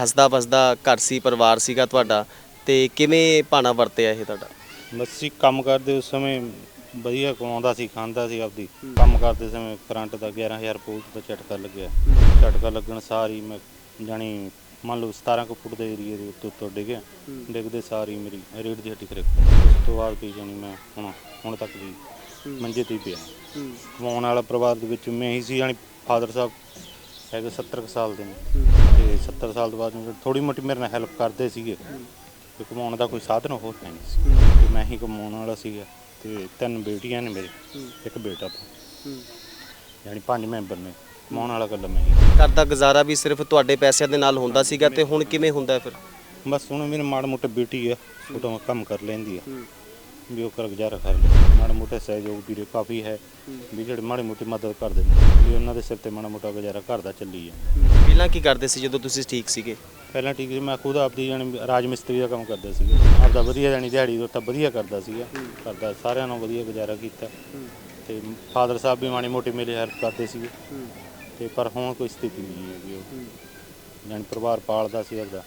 ਹੱਸਦਾ ਵਸਦਾ ਘਰ ਸੀ ਪਰਿਵਾਰ ਸੀਗਾ ਤੁਹਾਡਾ ਤੇ ਕਿਵੇਂ ਭਾਣਾ ਵਰਤਿਆ ਇਹ ਤੁਹਾਡਾ? ਜੀ ਕੰਮ ਕਰਦੇ ਉਸ ਸਮੇਂ ਵਧੀਆ ਕਮਾਉਂਦਾ ਸੀ ਖਾਂਦਾ ਸੀ ਆਪਦੀ। ਕੰਮ ਕਰਦੇ ਸਮੇਂ ਕਰੰਟ ਦਾ 11000 ਵੋਲਟ ਦਾ ਝਟਕਾ ਲੱਗਿਆ। ਝਟਕਾ ਲੱਗਣ ਸਾਰੀ ਮੈਂ ਜਾਣੀ ਮੰਨ ਲਓ 17 ਕੁ ਫੁੱਟ ਦੇ ਏਰੀਏ ਦੇ ਉੱਤੇ ਉੱਤੋਂ ਡਿੱਗਿਆ। ਡਿੱਗਦੇ ਸਾਰੀ ਮੇਰੀ ਰੀੜ ਦੀ ਹੱਡੀ ਖਰਕ ਉਸ ਤੋਂ ਬਾਅਦ ਵੀ ਜਾਣੀ ਮੈਂ ਹੁਣ ਹੁਣ ਤੱਕ ਵੀ ਮੰਜੇ ਤੇ ਹੀ ਪਿਆ। ਕਮਾਉਣ ਵਾਲਾ ਪਰਿਵਾਰ ਦੇ ਵਿੱਚ ਮੈਂ ਹੀ ਸੀ ਜਾਣੀ ਫਾਦਰ ਸਾਹਿਬ ਹੈਗੇ 70 ਕੁ ਸਾਲ ਦੇ ਨੇ। ਤੇ 70 ਸਾਲ ਤੋਂ ਬਾਅਦ ਥੋੜੀ ਮੋਟੀ ਮੇਰੇ ਨਾਲ ਹੈਲਪ ਕਰਦੇ ਸੀਗੇ। ਤੇ ਕਮਾਉਣ ਦਾ ਕੋਈ ਸਾਧਨ ਹੋਰ ਹੈ ਨਹੀਂ ਸੀ। ਤੇ ਮੈਂ ਹੀ ਕਮਾਉਣ ਵਾਲਾ ਸੀਗਾ। ਤੇ ਤਿੰਨ ਬੇਟੀਆਂ ਨੇ ਮੇਰੇ। ਇੱਕ ਬੇਟਾ ਯਾਨੀ ਪੰਜ ਮੈਂਬਰ ਨੇ। ਕਮਾਉਣ ਵਾਲਾ ਇਕੱਲਾ ਮੈਂ ਹੀ। ਘਰ ਦਾ ਗੁਜ਼ਾਰਾ ਵੀ ਸਿਰਫ ਤੁਹਾਡੇ ਪੈਸਿਆਂ ਦੇ ਨਾਲ ਹੁੰਦਾ ਸੀਗਾ ਤੇ ਹੁਣ ਕਿਵੇਂ ਹੁੰਦਾ ਫਿਰ? ਬਸ ਹੁਣ ਮੇਰੇ ਮਾੜਾ ਮੋਟਾ ਬੇਟੀ ਆ। ਛੋਟਾ ਕੰਮ ਕਰ ਲੈਂਦੀ ਆ। ਵੀ ਉਹ ਕਰ ਗੁਜ਼ਾਰਾ ਕਰ ਲੈ। ਮਾੜਾ ਮੋਟਾ ਸਹਿਯੋਗ ਵੀਰੇ ਕਾਫੀ ਹੈ ਵੀ ਜਿਹੜੇ ਮਾੜੀ ਮੋਟੀ ਮਦਦ ਕਰਦੇ ਨੇ ਵੀ ਉਹਨਾਂ ਦੇ ਸਿਰ ਤੇ ਮਾੜਾ ਮੋਟਾ ਗੁਜ਼ਾਰਾ ਘਰ ਦਾ ਚੱਲੀ ਆ ਪਹਿਲਾਂ ਕੀ ਕਰਦੇ ਸੀ ਜਦੋਂ ਤੁਸੀਂ ਠੀਕ ਸੀਗੇ? ਪਹਿਲਾਂ ਠੀਕ ਸੀ ਮੈਂ ਖੁਦ ਆਪਦੀ ਜਾਣੀ ਰਾਜ ਮਿਸਤਰੀ ਦਾ ਕੰਮ ਕਰਦਾ ਸੀਗਾ। ਆਪਦਾ ਵਧੀਆ ਜਾਣੀ ਦਿਹਾੜੀ ਉਹ ਤਾਂ ਵਧੀਆ ਕਰਦਾ ਸੀਗਾ। ਕਰਦਾ ਸਾਰਿਆਂ ਨਾਲ ਵਧੀਆ ਗੁਜ਼ਾਰਾ ਕੀਤਾ। ਤੇ ਫਾਦਰ ਸਾਹਿਬ ਵੀ ਮਾੜੀ ਮੋਟੀ ਮੇਰੀ ਹੈਲਪ ਕਰਦੇ ਸੀਗੇ। ਤੇ ਪਰ ਹੁਣ ਕੋਈ ਸਥਿਤੀ ਨਹੀਂ ਹੈ ਵੀ ਉਹ। ਜਾਣੀ ਪਰਿਵਾਰ ਪਾਲਦਾ ਸੀ ਆਪਦਾ।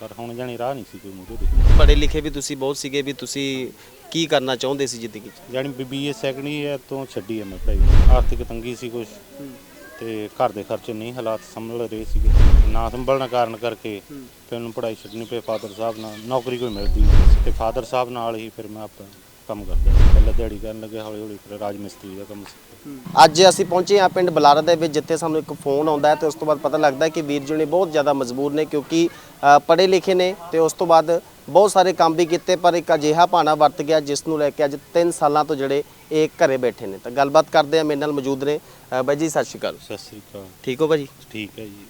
ਪਰ ਹੁਣ ਜਾਣੀ ਰਾਹ ਨਹੀਂ ਸੀ ਕੋਈ ਮੂਹਰੇ ਦੇ ਪੜ੍ਹੇ ਲਿਖੇ ਵੀ ਤੁਸੀਂ ਬਹੁਤ ਸੀਗੇ ਵੀ ਤੁਸੀਂ ਕੀ ਕਰਨਾ ਚਾਹੁੰਦੇ ਸੀ ਜ਼ਿੰਦਗੀ 'ਚ ਜਾਣੀ ਬੀਬੀਏ ਸੈਕੰਡ ਈਅਰ ਤੋਂ ਛੱਡੀ ਹੈ ਮੈਂ ਪੜ੍ਹਾਈ ਆਰਥਿਕ ਤੰਗੀ ਸੀ ਕੁਝ ਤੇ ਘਰ ਦੇ ਖਰਚੇ ਨਹੀਂ ਹਾਲਾਤ ਸੰਭਲ ਰਹੇ ਸੀਗੇ। ਨਾ ਸੰਭਲਣ ਕਾਰਨ ਕਰਕੇ ਫਿਰ ਉਹਨੂੰ ਪੜ੍ਹਾਈ ਛੱਡਣੀ ਪਈ ਫਾਦਰ ਸਾਹਿਬ ਨਾਲ ਨੌਕਰੀ ਕੋਈ ਮਿਲਦੀ ਨਹੀਂ। ਤੇ ਫਾਦਰ ਸਾਹਿਬ ਨਾਲ ਹੀ ਫਿਰ ਮੈਂ ਆਪਣਾ ਕੰਮ ਕਰਦਾ ਪਹਿਲਾਂ ਦਿਹਾੜੀ ਕਰਨ ਲੱਗੇ ਹੌਲੀ ਹੌਲੀ ਫਿਰ ਰਾਜ ਮਿਸਤਰੀ ਦਾ ਕੰਮ ਸਿੱਖਿਆ ਅੱਜ ਅਸੀਂ ਪਹੁੰਚੇ ਹਾਂ ਪਿੰਡ ਬਲਾਰਾ ਦੇ ਵਿੱਚ ਜਿੱਥੇ ਸਾਨੂੰ ਇੱਕ ਫੋਨ ਆਉਂਦਾ ਹੈ ਤੇ ਉਸ ਤੋਂ ਬਾਅਦ ਪਤਾ ਲੱਗਦਾ ਹੈ ਕਿ ਵੀਰ ਜੀ ਨੇ ਬਹੁਤ ਜ਼ਿਆਦਾ ਮਜਬੂਰ ਨੇ ਕਿਉਂਕਿ ਪੜ੍ਹੇ ਲਿਖੇ ਨੇ ਤੇ ਉਸ ਤੋਂ ਬਾਅਦ ਬਹੁਤ ਸਾਰੇ ਕੰਮ ਵੀ ਕੀਤੇ ਪਰ ਇੱਕ ਅਜਿਹਾ ਭਾਣਾ ਵਰਤ ਗਿਆ ਜਿਸ ਨੂੰ ਲੈ ਕੇ ਅੱਜ 3 ਸਾਲਾਂ ਤੋਂ ਜਿਹੜੇ ਇਹ ਘਰੇ ਬੈਠੇ ਨੇ। ਤਾਂ ਗੱਲਬਾਤ ਕਰਦੇ ਆ ਮੇਰੇ ਨਾਲ ਮੌਜੂਦ ਨੇ ਅ, ਬਾਈ ਜੀ ਸਤਿ ਸ਼੍ਰੀ ਅਕਾਲ। ਸਤਿ ਸ੍ਰੀ ਅਕਾਲ। ਠੀਕ ਹੋ ਭਾਜੀ ਠੀਕ ਹੈ ਜੀ।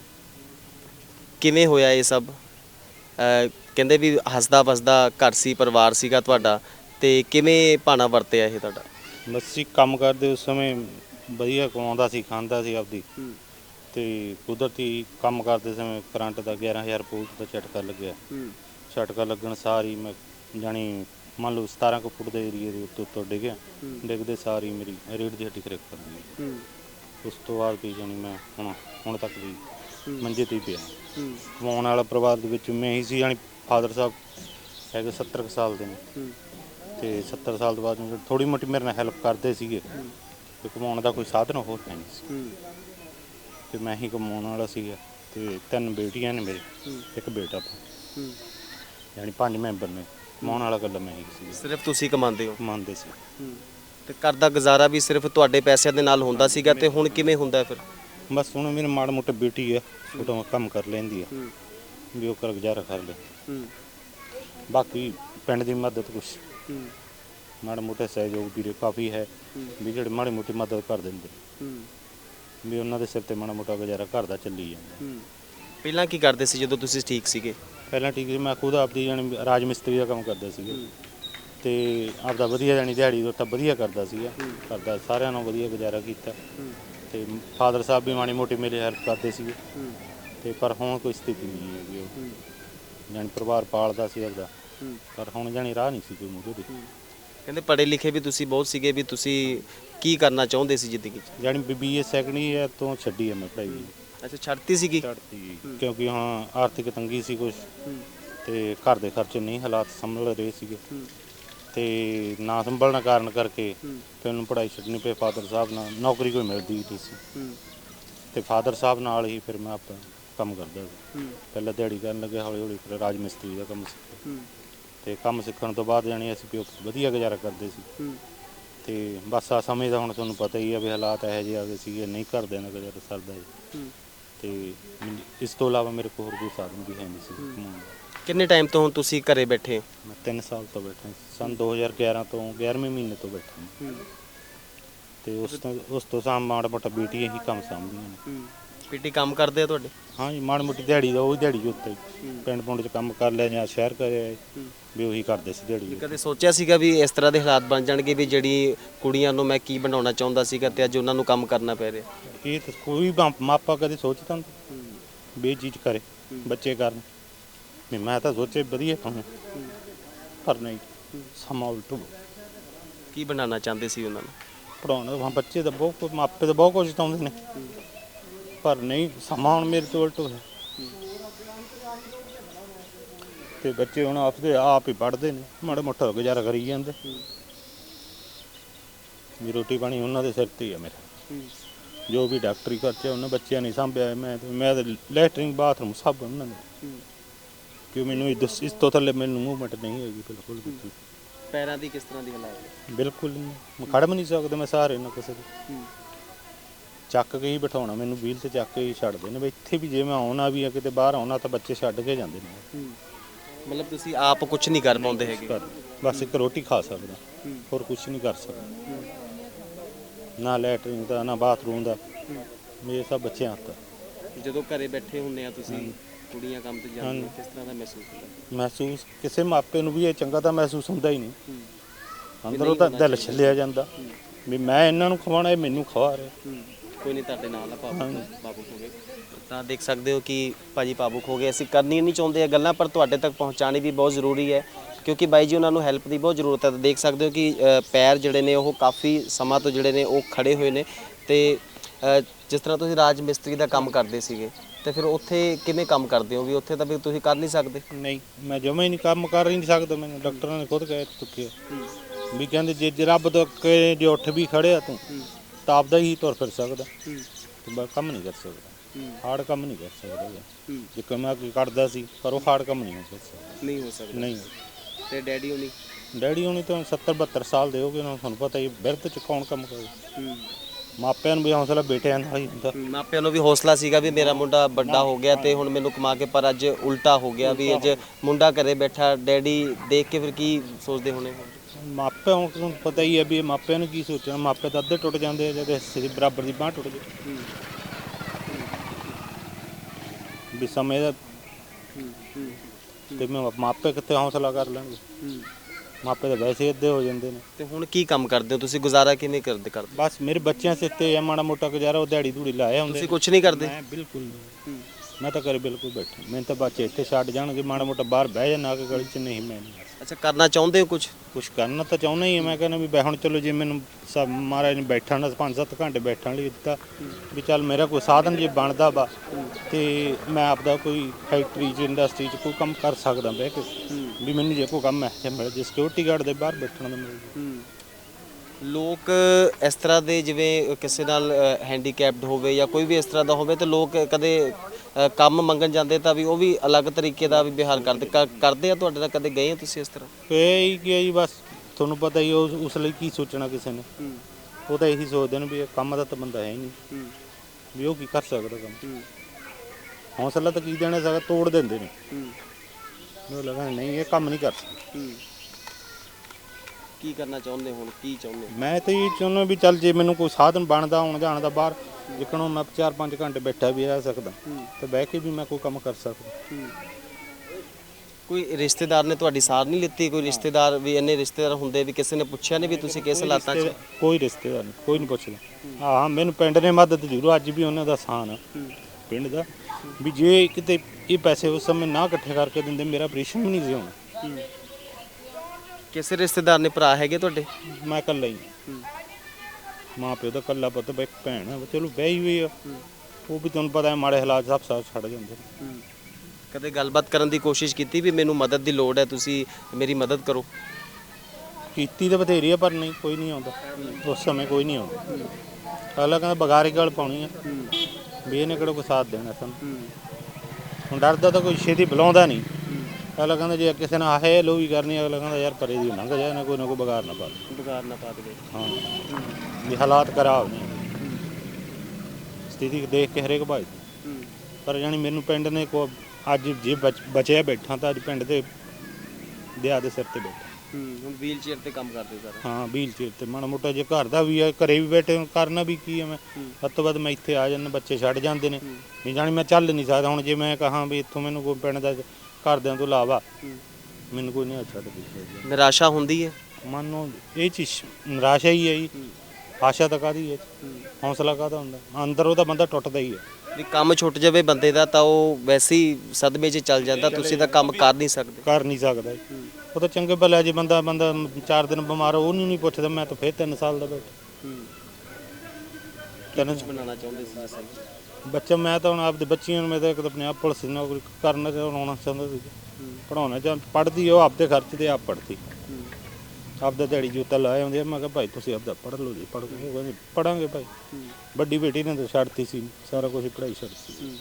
ਕਿਵੇਂ ਹੋਇਆ ਇਹ ਸਭ? ਅ, ਕਹਿੰਦੇ ਵੀ ਹੱਸਦਾ ਵਸਦਾ ਘਰ ਸੀ ਪਰਿਵਾਰ ਸੀਗਾ ਤੁਹਾਡਾ ਤੇ ਕਿਵੇਂ ਭਾਣਾ ਵਰਤਿਆ ਇਹ ਤੁਹਾਡਾ? ਜੀ ਕੰਮ ਕਰਦੇ ਉਸ ਸਮੇਂ ਵਧੀਆ ਕਮਾਉਂਦਾ ਸੀ ਖਾਂਦਾ ਸੀ ਆਪਦੀ। ਤੇ ਕੁਦਰਤੀ ਕੰਮ ਕਰਦੇ ਸਮੇਂ ਕਰੰਟ ਦਾ 11000 ਵੋਲਟ ਦਾ ਝਟਕਾ ਲੱਗਿਆ। ਝਟਕਾ ਲੱਗਣ ਸਾਰੀ ਮੈਂ ਜਾਣੀ ਮੰਨ ਲਓ 17 ਕੁ ਫੁੱਟ ਦੇ ਏਰੀਏ ਦੇ ਉੱਤੇ ਉੱਤੋਂ ਡਿੱਗਿਆ ਡਿੱਗਦੇ ਸਾਰੀ ਮੇਰੀ ਰੀੜ ਦੀ ਹੱਡੀ ਖਰਕ ਕਰ ਗਈ। ਉਸ ਤੋਂ ਬਾਅਦ ਵੀ ਜਾਣੀ ਮੈਂ ਹੁਣ ਹੁਣ ਤੱਕ ਵੀ ਮੰਜੇ ਤੇ ਹੀ ਪਿਆ। ਕਮਾਉਣ ਵਾਲਾ ਪਰਿਵਾਰ ਦੇ ਵਿੱਚ ਮੈਂ ਹੀ ਸੀ ਜਾਣੀ ਫਾਦਰ ਸਾਹਿਬ ਹੈਗੇ 70 ਕੁ ਸਾਲ ਦੇ ਨੇ। ਤੇ 70 ਸਾਲ ਤੋਂ ਬਾਅਦ ਥੋੜੀ ਮੋਟੀ ਮੇਰੇ ਨਾਲ ਹੈਲਪ ਕਰਦੇ ਸੀਗੇ। ਤੇ ਕਮਾਉਣ ਦਾ ਕੋਈ ਸਾਧਨ ਹੋਰ ਨਹੀਂ ਸੀ। ਤੇ ਮੈਂ ਹੀ ਕਮਾਉਣ ਵਾਲਾ ਸੀਗਾ। ਤੇ ਤਿੰਨ ਬੇਟੀਆਂ ਨੇ ਮੇਰੇ। ਇੱਕ ਬੇਟਾ ਯਾਨੀ ਪੰਜ ਮੈਂਬਰ ਨੇ ਕਮਾਉਣ ਵਾਲਾ ਇਕੱਲਾ ਮੈਂ ਹੀ ਸੀ ਸਿਰਫ ਤੁਸੀਂ ਕਮਾਉਂਦੇ ਹੋ? ਕਮਾਉਂਦੇ ਸੀ। ਤੇ ਘਰ ਦਾ ਗੁਜ਼ਾਰਾ ਵੀ ਸਿਰਫ ਤੁਹਾਡੇ ਪੈਸਿਆਂ ਦੇ ਨਾਲ ਹੁੰਦਾ ਸੀਗਾ ਤੇ ਹੁਣ ਕਿਵੇਂ ਹੁੰਦਾ ਹੈ ਫਿਰ? ਬਸ ਹੁਣ ਮੇਰੇ ਮਾੜਾ ਮੋਟਾ ਬੇਟੀ ਆ ਛੋਟਾ ਮੋਟਾ ਕੰਮ ਕਰ ਲੈਂਦੀ ਆ ਵੀ ਉਹ ਕਰ ਗੁਜ਼ਾਰਾ ਕਰ ਲੈ। ਬਾਕੀ ਪਿੰਡ ਦੀ ਮਦਦ ਕੁਛ। ਮਾੜਾ ਮੋਟਾ ਸਹਿਯੋਗ ਵੀਰੇ ਕਾਫੀ ਹੈ। ਵੀ ਜਿਹੜੇ ਮਾੜੀ ਮੋਟੀ ਮਦਦ ਕਰ ਦਿੰਦੇ। ਵੀ ਉਹਨਾਂ ਦੇ ਸਿਰ ਤੇ ਮਾੜਾ ਮੋਟਾ ਗੁਜ਼ਾਰਾ ਘਰ ਦਾ ਚੱਲੀ ਜਾਂਦਾ। ਪਹਿਲਾਂ ਕੀ ਕਰਦੇ ਸੀ ਜਦੋਂ ਤੁਸੀਂ ਠੀਕ ਸੀਗੇ? ਪਹਿਲਾਂ ਠੀਕ ਸੀ ਮੈਂ ਖੁਦ ਆਪਦੀ ਜਾਣੀ ਰਾਜ ਮਿਸਤਰੀ ਦਾ ਕੰਮ ਕਰਦਾ ਸੀਗਾ। ਤੇ ਆਪਦਾ ਵਧੀਆ ਜਾਣੀ ਦਿਹਾੜੀ ਤਾਂ ਵਧੀਆ ਕਰਦਾ ਸੀਗਾ। ਕਰਦਾ ਸਾਰਿਆਂ ਨਾਲ ਵਧੀਆ ਗੁਜ਼ਾਰਾ ਕੀਤਾ। ਤੇ ਫਾਦਰ ਸਾਹਿਬ ਵੀ ਮਾੜੀ ਮੋਟੀ ਮੇਰੀ ਹੈਲਪ ਕਰਦੇ ਸੀਗੇ। ਤੇ ਪਰ ਹੁਣ ਕੋਈ ਸਥਿਤੀ ਨਹੀਂ ਹੈ ਵੀ ਉਹ ਜਾਣੀ ਪਰਿਵਾਰ ਪਾਲਦਾ ਸੀ ਆਪਦਾ। ਪਰ ਹੁਣ ਜਾਣੀ ਰਾਹ ਨਹੀਂ ਸੀ ਕੋਈ ਮੂਹਰੇ ਦੇ। ਕਹਿੰਦੇ ਪੜ੍ਹੇ ਲਿਖੇ ਵੀ ਤੁਸੀਂ ਬਹੁਤ ਸੀਗੇ ਵੀ ਤੁਸੀਂ ਕੀ ਕਰਨਾ ਚਾਹੁੰਦੇ ਸੀ ਜ਼ਿੰਦਗੀ 'ਚ? ਜਾਣੀ ਬੀਬੀਏ ਸੈਕੰਡ ਈਅਰ ਤੋਂ ਛੱਡੀ ਹੈ ਮੈਂ ਪੜ੍ਹਾਈ। ਅੱਛਾ ਛੱਡਤੀ ਸੀਗੀ? ਛੱਡਤੀ ਕਿਉਂਕਿ ਹਾਂ, ਆਰਥਿਕ ਤੰਗੀ ਸੀ ਕੁਝ ਤੇ ਘਰ ਦੇ ਖਰਚੇ ਨਹੀਂ, ਹਾਲਾਤ ਸੰਭਲ ਰਹੇ ਸੀਗੇ। ਤੇ ਨਾ ਸੰਭਲਣ ਕਾਰਨ ਕਰਕੇ ਫਿਰ ਉਹਨੂੰ ਪੜ੍ਹਾਈ ਛੱਡਣੀ ਪਈ, ਫਾਦਰ ਸਾਹਿਬ ਨਾਲ ਨੌਕਰੀ ਕੋਈ ਮਿਲਦੀ ਨਹੀਂ ਸੀ। ਤੇ ਫਾਦਰ ਸਾਹਿਬ ਨਾਲ ਹੀ ਫਿਰ ਮੈਂ ਆਪਣਾ ਕੰਮ ਕਰਦਾ ਸੀ। ਪਹਿਲਾਂ ਦਿਹਾੜੀ ਕਰਨ ਲੱਗੇ ਹੌਲੀ ਹੌਲੀ ਫਿਰ ਰਾਜ ਮਿਸਤਰੀ ਦਾ ਕੰਮ ਸਿੱਖਿਆ ਤੇ ਕੰਮ ਸਿੱਖਣ ਤੋਂ ਬਾਅਦ ਜਾਣੀ ਅਸੀਂ ਵੀ ਵਧੀਆ ਗੁਜ਼ਾਰਾ ਕਰਦੇ ਸੀ। ਤੇ ਬਸ ਆ ਸਮੇਂ ਦਾ ਹੁਣ ਤੁਹਾਨੂੰ ਪਤਾ ਹੀ ਆ ਵੀ ਹਾਲਾਤ ਇਹੋ ਜਿਹੇ ਆ ਗਏ ਸੀਗੇ ਨਹੀਂ ਕਰਦੇ ਦਾ ਗੁਜ਼ਾਰਾ ਸਰਦਾ ਜੀ। ਤੇ ਮੈਨੂੰ- ਇਸ ਤੋਂ ਇਲਾਵਾ ਮੇਰੇ ਕੋਲ ਹੋਰ ਕੋਈ ਸਾਧਨ ਵੀ ਹੈ ਨਹੀਂ ਸੀ ਕਮਾਉਣ ਦਾ। ਕਿੰਨੇ ਟਾਈਮ ਤੋਂ ਹੁਣ ਤੁਸੀਂ ਘਰੇ ਬੈਠੇ ਮੈਂ 3 ਸਾਲ ਤੋਂ ਬੈਠਾ ਸੀ। ਸੰਨ 2011 ਤੋਂ 11ਵੇਂ ਮਹੀਨੇ ਤੋਂ ਬੈਠਾ ਹਾਂ। ਤੇ ਉਸ ਤੋਂ ਉਸ ਤੋਂ ਸਾਮ ਮਾੜਾ ਮੋਟਾ ਬੇਟੀ ਹੀ ਕੰਮ ਸਾਂਭਦੀਆਂ ਨੇ ਪੀਟੀ ਕੰਮ ਕਰਦੇ ਆ ਤੁਹਾਡੇ? ਹਾਂ ਜੀ ਮਾੜੀ ਮੋਟੀ ਦਿਹਾੜੀ ਦਾ ਉਹ ਦਿਹਾੜੀ ਉੱਤੇ। ਪਿੰਡ ਪੁੰਡ ਚ ਕੰਮ ਕਰ ਲਿਆ ਜਾਂ ਸ਼ਹਿਰ ਕਰਿਆ ਵੀ ਉਹੀ ਕਰਦੇ ਸੀ ਦਿਹਾੜੀ ਕਦੇ ਸੋਚਿਆ ਸੀਗਾ ਵੀ ਇਸ ਤਰ੍ਹਾਂ ਦੇ ਹਾਲਾਤ ਬਣ ਜਾਣਗੇ ਵੀ ਜਿਹੜੀ ਕੁੜੀਆਂ ਨੂੰ ਮੈਂ ਕੀ ਬਣਾਉਣਾ ਚਾਹੁੰਦਾ ਸੀਗਾ ਤੇ ਅੱਜ ਉਹਨਾਂ ਨੂੰ ਕੰਮ ਕਰਨਾ ਪੈ ਰਿਹਾ? ਇਹ ਤਾਂ ਕੋਈ ਮਾ- ਮਾਪਾ ਕਦੇ ਸੋਚਦਾ ਨਹੀਂ। ਵੀ ਇਹ ਚੀਜ਼ ਕਰੇ ਬੱਚੇ ਕਰਨ। ਵੀ ਮੈਂ ਤਾਂ ਸੋਚੇ ਵਧੀਆ ਪਾਉਂ ਪਰ ਨਹੀਂ ਸਮਾਂ ਉਲਟੂ। ਕੀ ਬਣਾਉਣਾ ਚਾਹੁੰਦੇ ਸੀ ਉਹਨਾਂ ਨੂੰ? ਪੜਾਉਣਾ ਬੱਚੇ ਤਾਂ ਬਹੁਤ ਮਾਪੇ ਤਾਂ ਬਹੁਤ ਕੁਝ ਚਾਹੁੰਦੇ ਨੇ। ਪਰ ਨਹੀਂ ਸਮਾਂ ਹੁਣ ਮੇਰੇ ਤੋਂ ਉਲਟ ਹੋਇਆ। ਤੇ ਬੱਚੇ ਹੁਣ ਆਪਦੇ ਆਪ ਹੀ ਪੜ੍ਹਦੇ ਨੇ ਮਾੜਾ ਮੋਟਾ ਗੁਜ਼ਾਰਾ ਕਰੀ ਜਾਂਦੇ। ਵੀ ਰੋਟੀ ਪਾਣੀ ਉਹਨਾਂ ਦੇ ਸਿਰ ਤੇ ਹੀ ਆ ਮੇਰਾ। ਜੋ ਵੀ ਡਾਕਟਰੀ ਖਰਚਾ ਉਹਨਾਂ ਬੱਚਿਆਂ ਨੇ ਸੰਭਿਆ ਮੈਂ ਤੇ ਮੈਂ ਤੇ ਲੈਟਰਿੰਗ ਬਾਥਰੂਮ ਸਭ ਉਹਨਾਂ ਨੇ ਕਿ ਮੈਨੂੰ ਇਸ ਇਸ ਤੋਂ ਥੱਲੇ ਮੈਨੂੰ ਮੂਵਮੈਂਟ ਨਹੀਂ ਹੈਗੀ ਬਿਲਕੁਲ ਵੀ। ਪੈਰਾਂ ਦੀ ਕਿਸ ਤਰ੍ਹਾਂ ਦੀ ਹਾਲਾਤ ਬਿਲਕੁਲ ਨਹੀਂ ਮੈਂ ਖੜ ਵੀ ਨਹੀਂ ਸਕਦਾ ਮੈਂ ਸਾਰੇ ਨਾ ਕਿਸੇ ਦੇ। ਚੱਕ ਕੇ ਹੀ ਬਿਠਾਉਣਾ ਮੈਨੂੰ ਵੀਲ ਤੇ ਚੱਕ ਕੇ ਹੀ ਛੱਡਦੇ ਨੇ ਵੀ ਇੱਥੇ ਵੀ ਜੇ ਮੈਂ ਆਉਣਾ ਵੀ ਆ ਕਿਤੇ ਬਾਹਰ ਆਉਣਾ ਤਾਂ ਬੱਚੇ ਛੱਡ ਕੇ ਜਾਂਦੇ ਨੇ। ਮਤਲਬ ਤੁਸੀਂ ਆਪ ਕੁਝ ਨਹੀਂ ਕਰ ਪਾਉਂਦੇ ਹੈਗੇ। ਘਰ। ਬਸ ਇੱਕ ਰੋਟੀ ਖਾ ਸਕਦਾ ਹੋਰ ਕੁਝ ਨਹੀਂ ਕਰ ਸਕਦਾ। ਨਾ ਲੈਟਰਿੰਗ ਦਾ ਨਾ ਬਾਥਰੂਮ ਦਾ ਮੇਰੇ ਸਭ ਬੱਚਿਆਂ ਹੱਥ ਆ। ਜਦੋਂ ਘਰੇ ਬੈਠੇ ਹੁੰਨੇ ਆ ਤੁਸੀਂ ਕੁੜੀਆਂ ਕੰਮ ਤੇ ਜਾਂਦੀਆਂ ਕਿਸ ਤਰ੍ਹਾਂ ਦਾ ਮਹਿਸੂਸ ਹੁੰਦਾ? ਮਹਿਸੂਸ ਕਿਸੇ ਮਾਪੇ ਨੂੰ ਵੀ ਇਹ ਚੰਗਾ ਤਾਂ ਮਹਿਸੂਸ ਹੁੰਦਾ ਹੀ ਨਹੀਂ। ਅੰਦਰੋਂ ਤਾਂ ਦਿਲ ਛਿੱਲਿਆ ਜਾਂਦਾ। ਵੀ ਮੈਂ ਇਹਨਾਂ ਨੂੰ ਖਵਾਉਣਾ ਇਹ ਮੈਨੂੰ ਖਵਾ ਰਹੇ ਕੋਈ ਨਹੀਂ ਤੁਹਾਡੇ ਨਾਲ ਆ ਹੋ ਗਏ ਤਾਂ ਦੇਖ ਸਕਦੇ ਹੋ ਕਿ ਭਾਜੀ ਭਾਵੁਕ ਹੋ ਗਏ ਅਸੀਂ ਕਰਨੀ ਨਹੀਂ ਚਾਹੁੰਦੇ ਇਹ ਗੱਲਾਂ ਪਰ ਤੁਹਾਡੇ ਤੱਕ ਪਹੁੰਚਾਣੀ ਵੀ ਬਹੁਤ ਜ਼ਰੂਰੀ ਹੈ। ਕਿਉਂਕਿ ਬਾਈ ਜੀ ਉਹਨਾਂ ਨੂੰ ਹੈਲਪ ਦੀ ਬਹੁਤ ਜ਼ਰੂਰਤ ਹੈ। ਤਾਂ ਦੇਖ ਸਕਦੇ ਹੋ ਕਿ ਅ, ਪੈਰ ਜਿਹੜੇ ਨੇ ਉਹ ਕਾਫੀ ਸਮਾਂ ਤੋਂ ਜਿਹੜੇ ਨੇ ਉਹ ਖੜੇ ਹੋਏ ਨੇ। ਤੇ ਅ, ਜਿਸ ਤਰ੍ਹਾਂ ਤੁਸੀਂ ਰਾਜ ਮਿਸਤਰੀ ਦਾ ਕੰਮ ਕਰਦੇ ਸੀਗੇ ਤੇ ਫਿਰ ਉੱਥੇ ਕਿਵੇਂ ਕੰਮ ਕਰਦੇ ਹੋ ਵੀ? ਉੱਥੇ ਤਾਂ ਵੀ ਤੁਸੀਂ ਕਰ ਨਹੀਂ ਸਕਦੇ। ਨਹੀਂ ਮੈਂ ਜਮਾ ਹੀ ਨਹੀਂ ਕੰਮ ਕਰ ਹੀ ਨਹੀਂ ਸਕਦਾ। ਮੈਨੂੰ ਡਾਕਟਰਾਂ ਨੇ ਖੁਦ ਕਹਿ ਚੁੱਕਿਆ ਵੀ ਕਹਿੰਦੇ ਜੇ ਜੇ ਰੱਬ ਤੋਂ ਕੇ ਜੇ ਉੱਠ ਵੀ ਖੜਿਆ ਤੂੰ ਤਾਂ ਆਪਦਾ ਹੀ ਤੁਰ ਫਿਰ ਸਕਦਾ। ਤੂੰ ਬਸ ਕੰਮ ਨਹੀਂ ਕਰ ਸਕਦਾ। ਹਾਰਡ ਕੰਮ ਨਹੀਂ ਕਰ ਸਕਦਾ ਗਾ। ਜੇ ਕਮਾ ਕੀ ਕਰਦਾ ਸੀ ਪਰ ਉਹ ਹਾਰਡ ਕੰਮ ਨਹੀਂ ਕਰ ਸਕਦਾ। ਨਹੀਂ ਹੋ ਸਕਦਾ। ਨਹੀਂ। ਤੇ ਡੈਡੀ ਹੋਣੀ? ਡੈਡੀ ਹੁਣੀ ਤਾਂ 70 72 ਸਾਲ ਦੇ ਹੋ ਗਏ ਉਹਨਾਂ ਨੂੰ ਤੁਹਾਨੂੰ ਪਤਾ ਹੀ ਬਿਰਧ ਚ ਕੌਣ ਕੰਮ ਕਰੇ? ਮਾਪਿਆਂ ਨੂੰ ਵੀ ਹੌਸਲਾ ਬੇਟਿਆਂ ਨਾਲ ਹੀ ਹੁੰਦਾ। ਮਾਪਿਆਂ ਨੂੰ ਵੀ ਹੌਸਲਾ ਸੀਗਾ ਵੀ ਮੇਰਾ ਮੁੰਡਾ ਵੱਡਾ ਹੋ ਗਿਆ ਤੇ ਹੁਣ ਮੈਨੂੰ ਕਮਾ ਕੇ ਪਰ ਅੱਜ ਉਲਟਾ ਹੋ ਗਿਆ ਵੀ ਅੱਜ ਮੁੰਡਾ ਘਰੇ ਬੈਠਾ ਡੈਡੀ ਦੇਖ ਕੇ ਫਿਰ ਕੀ ਸੋਚਦੇ ਹੋਣੇ? ਮਾਪਿਆਂ ਨੂੰ ਪਤਾ ਹੀ ਹੈ ਵੀ ਇਹ ਮਾਪਿਆਂ ਨੂੰ ਕੀ ਸੋਚਣਾ ਮਾਪੇ ਤਾਂ ਅੱਧੇ ਟੁੱਟ ਜਾਂਦੇ ਆ ਜਦ ਹਿੱਸੇ ਦੀ ਬਰਾਬਰ ਦੀ ਬਾਂਹ ਟੁੱਟ ਜਾਏ ਵੀ ਸਮੇਂ ਦਾ ਤੇ ਮੈਂ ਮਾਪੇ ਕਿੱਥੇ ਹੌਸਲਾ ਕਰ ਲੈਣਗੇ? ਮਾਪੇ ਤਾਂ ਵੈਸੇ ਅੱਧੇ ਹੋ ਜਾਂਦੇ ਨੇ। ਤੇ ਹੁਣ ਕੀ ਕੰਮ ਕਰਦੇ ਹੋ ਤੁਸੀਂ? ਗੁਜ਼ਾਰਾ ਕਿਵੇਂ ਕਰਦੇ ਕਰਦੇ? ਬਸ ਮੇਰੇ ਬੱਚਿਆਂ ਸਿਰ ਤੇ ਆ ਮਾੜਾ ਮੋਟਾ ਗੁਜ਼ਾਰਾ ਉਹ ਦਿਹਾੜੀ ਧੂੜੀ ਲਾਇਆ ਹੁੰਦੇ। ਤੁਸੀਂ ਕੁਝ ਨਹੀਂ ਕਰਦੇ? ਮੈਂ ਬਿਲਕੁਲ ਨਹੀਂ। ਮੈਂ ਤਾਂ ਘਰੇ ਬਿਲਕੁਲ ਬੈਠਾ। ਮੈਨੂੰ ਤਾਂ ਬੱਚੇ ਇੱਥੇ ਛੱਡ ਜਾਣਗੇ ਮਾੜਾ ਮੋਟਾ ਬਾਹਰ ਬਹਿ ਜਾਣਾ ਕਿ ਗਲੀ 'ਚ। ਨਹੀਂ ਮੈਂ ਨਹੀਂ। ਅੱਛਾ ਕਰਨਾ ਚਾਹੁੰਦੇ ਹੋ ਕੁਝ ਕੁਛ ਕਰਨਾ ਤਾਂ ਚਾਹੁੰਦਾ ਹੀ ਹਾਂ ਮੈਂ ਕਹਿੰਦਾ ਵੀ ਬੈ ਹੁਣ ਚਲੋ ਜੇ ਮੈਨੂੰ ਸਭ ਮਹਾਰਾਜ ਨੇ ਬੈਠਣ ਦਾ 5-7 ਘੰਟੇ ਬੈਠਣ ਲਈ ਦਿੱਤਾ ਵੀ ਚੱਲ ਮੇਰਾ ਕੋਈ ਸਾਧਨ ਜੇ ਬਣਦਾ ਵਾ ਤੇ ਮੈਂ ਆਪਦਾ ਕੋਈ ਫੈਕਟਰੀ 'ਚ ਇੰਡਸਟਰੀ 'ਚ ਕੋਈ ਕੰਮ ਕਰ ਸਕਦਾ ਬਹਿ ਕੇ। ਵੀ ਮੈਨੂੰ ਜੇ ਕੋਈ ਕੰਮ ਹੈ ਜੇ ਮਿਲ ਜੇ ਸਿਕਿਉਰਿਟੀ ਗਾਰਡ ਦੇ ਬਾਹਰ ਬੈਠਣ ਦਾ ਮਿਲ ਜੇ ਲੋਕ ਇਸ ਤਰ੍ਹਾਂ ਦੇ ਜਿਵੇਂ ਕਿਸੇ ਨਾਲ ਹੈਂਡੀਕੈਪਡ ਹੋਵੇ ਜਾਂ ਕੋਈ ਵੀ ਇਸ ਤਰ੍ਹਾਂ ਦਾ ਹੋਵੇ ਤੇ ਲੋਕ ਕਦੇ ਕੰਮ ਮੰਗਣ ਜਾਂਦੇ ਤਾਂ ਵੀ ਉਹ ਵੀ ਅਲੱਗ ਤਰੀਕੇ ਦਾ ਵੀ ਵਿਹਾਰ ਕਰਦੇ ਕਰ- ਕਰਦੇ ਆ ਤੁਹਾਡੇ ਨਾਲ ਕਦੇ ਗਏ ਆ ਤੁਸੀਂ ਇਸ ਤਰ੍ਹਾਂ? ਇਹ ਹੀ ਕਿ ਜੀ ਬਸ ਤੁਹਾਨੂੰ ਪਤਾ ਹੀ ਉਸ ਉਸ ਲਈ ਕੀ ਸੋਚਣਾ ਕਿਸੇ ਨੇ। ਉਹ ਤਾਂ ਇਹੀ ਸੋਚਦੇ ਨੇ ਵੀ ਇਹ ਕੰਮ ਦਾ ਤਾਂ ਬੰਦਾ ਹੈ ਹੀ ਨਹੀਂ। ਵੀ ਉਹ ਕੀ ਕਰ ਸਕਦਾ ਕੰਮ? ਹੌਸਲਾ ਤਾਂ ਕੀ ਦੇਣਾ ਸਕਦਾ ਤੋੜ ਦਿੰਦੇ ਨੇ। ਉਹ ਲਗਾ ਨਹੀਂ ਇਹ ਕੰਮ ਨਹੀਂ ਕਰ ਸਕਦਾ। ਕੀ ਕਰਨਾ ਚਾਹੁੰਦੇ ਹੁਣ ਕੀ ਚਾਹੁੰਦੇ ਮੈਂ ਤਾਂ ਇਹ ਚਾਹੁੰਦਾ ਵੀ ਚੱਲ ਜੇ ਮੈਨੂੰ ਕੋਈ ਸਾਧਨ ਬਣਦਾ ਆਉਣ ਜਾਣ ਦਾ ਬਾਹਰ ਜਿੱਕਣੋਂ ਮੈਂ 4-5 ਘੰਟੇ ਬੈਠਾ ਵੀ ਰਹਿ ਸਕਦਾ ਤੇ ਬਹਿ ਕੇ ਵੀ ਮੈਂ ਕੋਈ ਕੰਮ ਕਰ ਸਕਦਾ। ਕੋਈ ਰਿਸ਼ਤੇਦਾਰ ਨੇ ਤੁਹਾਡੀ ਸਾਰ ਨਹੀਂ ਲਿੱਤੀ? ਕੋਈ ਰਿਸ਼ਤੇਦਾਰ ਵੀ ਇੰਨੇ ਰਿਸ਼ਤੇਦਾਰ ਹੁੰਦੇ ਵੀ ਕਿਸੇ ਨੇ ਪੁੱਛਿਆ ਨਹੀਂ ਵੀ ਤੁਸੀਂ ਕਿਸ ਹਾਲਾਤਾਂ 'ਚ ਕੋਈ ਰਿਸ਼ਤੇਦਾਰ ਨਹੀਂ ਕੋਈ ਨਹੀਂ ਪੁੱਛਦਾ ਹਾਂ ਮੈਨੂੰ ਪਿੰਡ ਨੇ ਮਦਦ ਜ਼ਰੂਰ ਅੱਜ ਵੀ ਉਹਨਾਂ ਦਾ ਸਾਨ ਆ। ਪਿੰਡ ਦਾ। ਵੀ ਜੇ ਕਿਤੇ ਇਹ ਪੈਸੇ ਉਸ ਸਮੇਂ ਨਾ ਇਕੱਠੇ ਕਰਕੇ ਦਿੰਦੇ ਮੇਰਾ ਆਪਰੇਸ਼ਨ ਵੀ ਨਹੀਂ ਸੀ ਹੋਣਾ। ਕਿਸੇ ਰਿਸ਼ਤੇਦਾਰ ਨੇ ਭਰਾ ਹੈਗੇ ਤੁਹਾਡੇ? ਮੈਂ ਇਕੱਲਾ ਹੀ ਮਾਂ ਪਿਓ ਦਾ ਇਕੱਲਾ ਪੁੱਤ ਬਈ ਭੈਣ ਆ ਚਲੋ ਵਿਆਹੀ ਹੋਈ ਆ। ਉਹ ਵੀ ਤੁਹਾਨੂੰ ਪਤਾ ਹੈ ਮਾੜੇ ਹਾਲਾਤ ਸਭ ਸਾਥ ਛੱਡ ਜਾਂਦੇ ਨੇ। ਕਦੇ ਗੱਲਬਾਤ ਕਰਨ ਦੀ ਕੋਸ਼ਿਸ਼ ਕੀਤੀ ਵੀ ਮੈਨੂੰ ਮਦਦ ਦੀ ਲੋੜ ਹੈ ਤੁਸੀਂ ਮੇਰੀ ਮਦਦ ਕਰੋ? ਕੀਤੀ ਤਾਂ ਬਥੇਰੀ ਆ ਪਰ ਨਹੀਂ ਕੋਈ ਨਹੀਂ ਆਉਂਦਾ। ਉਸ ਸਮੇਂ ਕੋਈ ਨਹੀਂ ਆਉਂਦਾ। ਅਗਲਾ ਕਹਿੰਦਾ ਬਗਾਰੀ ਗੱਲ ਪਾਉਣੀ ਆ। ਵੀ ਇਹਨੇ ਕਿਹੜਾ ਕੋਈ ਸਾਥ ਦੇਣਾ ਸਾਨੂੰ? ਹੁਣ ਡਰਦਾ ਤਾਂ ਕੋਈ ਛੇਤੀ ਬੁਲਾਉਂਦਾ ਨਹੀਂ। ਅਗਲਾ ਕਹਿੰਦਾ ਜੇ ਕਿਸੇ ਨਾਲ ਆਹੇ ਲੋ ਵੀ ਕਰਨੀ ਅਗਲਾ ਕਹਿੰਦਾ ਯਾਰ ਪਰੇ ਦੀ ਲੰਘ ਜਾ ਨਾ ਕੋਈ ਨਾ ਕੋਈ ਬਗਾਰ ਨਾ ਪਾ ਦੇ। ਬਗਾਰ ਨਾ ਪਾ ਦੇਵੇ। ਹਾਂ। ਵੀ ਹਾਲਾਤ ਖਰਾਬ ਨੇ। ਸਥਿਤੀ ਦੇਖ ਕੇ ਹਰੇਕ ਭਾਈ ਪਰ ਜਾਨੀ ਮੈਨੂੰ ਪਿੰਡ ਨੇ ਕੋ ਅੱਜ ਜੇ ਬਚ- ਬਚਿਆ ਬੈਠਾ ਤਾਂ ਅੱਜ ਪਿੰਡ ਦੇ ਦਿਆ ਦੇ ਸਿਰ ਤੇ ਬੈਠਾ। ਹੁਣ ਵੀਲ ਚੇਅਰ ਤੇ ਕੰਮ ਕਰਦੇ ਸਾਰਾ। ਹਾਂ ਵੀਲ ਚੇਅਰ ਤੇ। ਮਾੜਾ ਮੋਟਾ ਜੇ ਘਰ ਦਾ ਵੀ ਆ ਘਰੇ ਵੀ ਬੈਠੇ ਕਰਨਾ ਵੀ ਕੀ ਆ ਮੈਂ। ਵੱਧ ਤੋਂ ਵੱਧ ਮੈਂ ਇੱਥੇ ਆ ਜਾਂਦਾ ਬੱਚੇ ਛੱਡ ਜਾਂਦੇ ਨੇ। ਨਹੀਂ ਜਾਣੀ ਮੈਂ ਚੱਲ ਨਹੀਂ ਸਕਦਾ। ਹੁਣ ਜੇ ਮੈਂ ਕਹਾਂ ਵੀ ਇੱਥੋਂ ਮੈਨੂੰ ਕੋਈ ਪਿੰਡ ਦਾ ਘਰਦਿਆਂ ਤੋਂ ਇਲਾਵਾ ਮੈਨੂੰ ਕੋਈ ਨਹੀਂ ਛੱਡ ਦੇ ਨਿਰਾਸ਼ਾ ਹੁੰਦੀ ਹੈ? ਮਨ ਨੂੰ ਇਹ ਚੀਜ਼ ਨਿਰਾਸ਼ਾ ਹੀ ਹੈ ਜੀ। ਆਸ਼ਾ ਤਾਂ ਕਾਦੀ ਹੈ? ਹੌਸਲਾ ਕਾਦਾ ਹੁੰਦਾ? ਅੰਦਰ ਉਹਦਾ ਬੰਦਾ ਟੁੱਟਦਾ ਹੀ ਹੈ। ਵੀ ਕੰਮ ਛੁੱਟ ਜਾਵੇ ਬੰਦੇ ਦਾ ਤਾਂ ਉਹ ਵੈਸੇ ਹੀ ਸਦਮੇ 'ਚ ਚੱਲ ਜਾਂਦਾ ਤੁਸੀਂ ਤਾਂ ਕੰਮ ਕਰ ਨਹੀਂ ਸਕਦੇ। ਕਰ ਨਹੀਂ ਸਕਦਾ ਜੀ। ਉਹ ਤਾਂ ਚੰਗੇ ਭਲਾ ਜੇ ਬੰਦਾ ਬੰਦਾ ਚਾਰ ਦਿਨ ਬਿਮਾਰ ਹੋ ਉਹਨੂੰ ਨਹੀਂ ਪੁੱਛਦਾ ਮੈਂ ਤਾਂ ਫਿਰ 3 ਸਾਲ ਦਾ ਬੈਠਾ। ਤਿੰਨ ਬਣਾਉਣਾ ਚਾਹੁੰਦੇ ਸੀ ਜਿਸ ਬੱਚਾ ਮੈਂ ਤਾਂ ਹੁਣ ਆਪਦੇ ਬੱਚਿਆਂ ਨੂੰ ਮੈਂ ਤਾਂ ਇੱਕ ਤਾਂ ਪੰਜਾਬ ਪੁਲਿਸ ਦੀ ਨੌਕਰੀ ਕਰਨਾ ਚਾਹੁੰਦਾ ਚਾਹੁੰਦਾ ਸੀ। ਪੜਾਉਣਾ ਚਾਹ ਪੜ੍ਹਦੀ ਉਹ ਆਪਦੇ ਖਰਚ ਤੇ ਆਪ ਪੜ੍ਹਦੀ। ਆਪਦਾ ਦਿਹਾੜੀ ਜੁੱਤਾ ਲਾਏ ਹੁੰਦੇ ਆ ਮੈਂ ਕਿਹਾ ਭਾਈ ਤੁਸੀਂ ਆਪਦਾ ਪੜ੍ਹ ਲਓ ਜੀ ਪੜ੍ਹ। ਉਹ ਕਹਿੰਦੇ ਪੜਾਂਗੇ ਭਾਈ। ਵੱਡੀ ਬੇਟੀ ਨੇ ਤਾਂ ਛੱਡਤੀ ਸੀ ਸਾਰਾ ਕੁਝ ਪੜ੍ਹਾਈ ਛੱਡਤੀ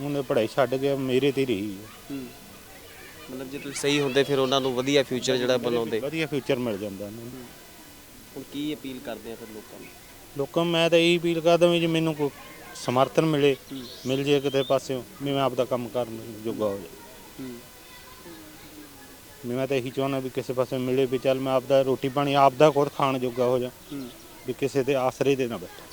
ਉਹਨੇ ਪੜ੍ਹਾਈ ਛੱਡ ਗਿਆ ਮੇਰੇ ਤੇ ਰਹੀ ਹੈ। ਮਤਲਬ ਜੇ ਤੁਸੀਂ ਸਹੀ ਹੁੰਦੇ ਫਿਰ ਉਹਨਾਂ ਨੂੰ ਵਧੀਆ ਫਿਊਚਰ ਜਿਹੜਾ ਬਣਾਉਂਦੇ। ਵਧੀਆ ਫਿਊਚਰ ਮਿਲ ਜਾਂਦਾ ਉਹਨਾਂ ਨੂੰ। ਹੁਣ ਕੀ ਅਪੀਲ ਕਰਦੇ ਆ ਫਿਰ ਲੋਕਾਂ ਨੂੰ? ਲੋਕਾਂ ਨੂੰ ਮੈਂ ਤਾਂ ਇਹੀ ਅਪੀਲ ਕਰਦਾ ਵੀ ਜੇ ਮੈਨੂੰ ਕੋਈ ਸਮਰਥਨ ਮਿਲੇ ਮਿਲ ਜੇ ਕਿਤੇ ਪਾਸਿਓਂ ਵੀ ਮੈਂ ਆਪਦਾ ਕੰਮ ਕਰਨ ਜੋਗਾ ਹੋ ਜਾ ਵੀ ਮੈਂ ਤਾਂ ਇਹੀ ਚਾਹੁੰਦਾ ਵੀ ਕਿਸੇ ਪਾਸੇ ਮਿਲੇ ਵੀ ਚੱਲ ਮੈਂ ਆਪਦਾ ਰੋਟੀ ਪਾਣੀ ਆਪਦਾ ਖੁਦ ਖਾਣ ਜੋਗਾ ਹੋ ਜਾ ਵੀ ਕਿਸੇ ਦੇ ਆਸਰੇ ਤੇ ਨਾ ਬੈਠਾ।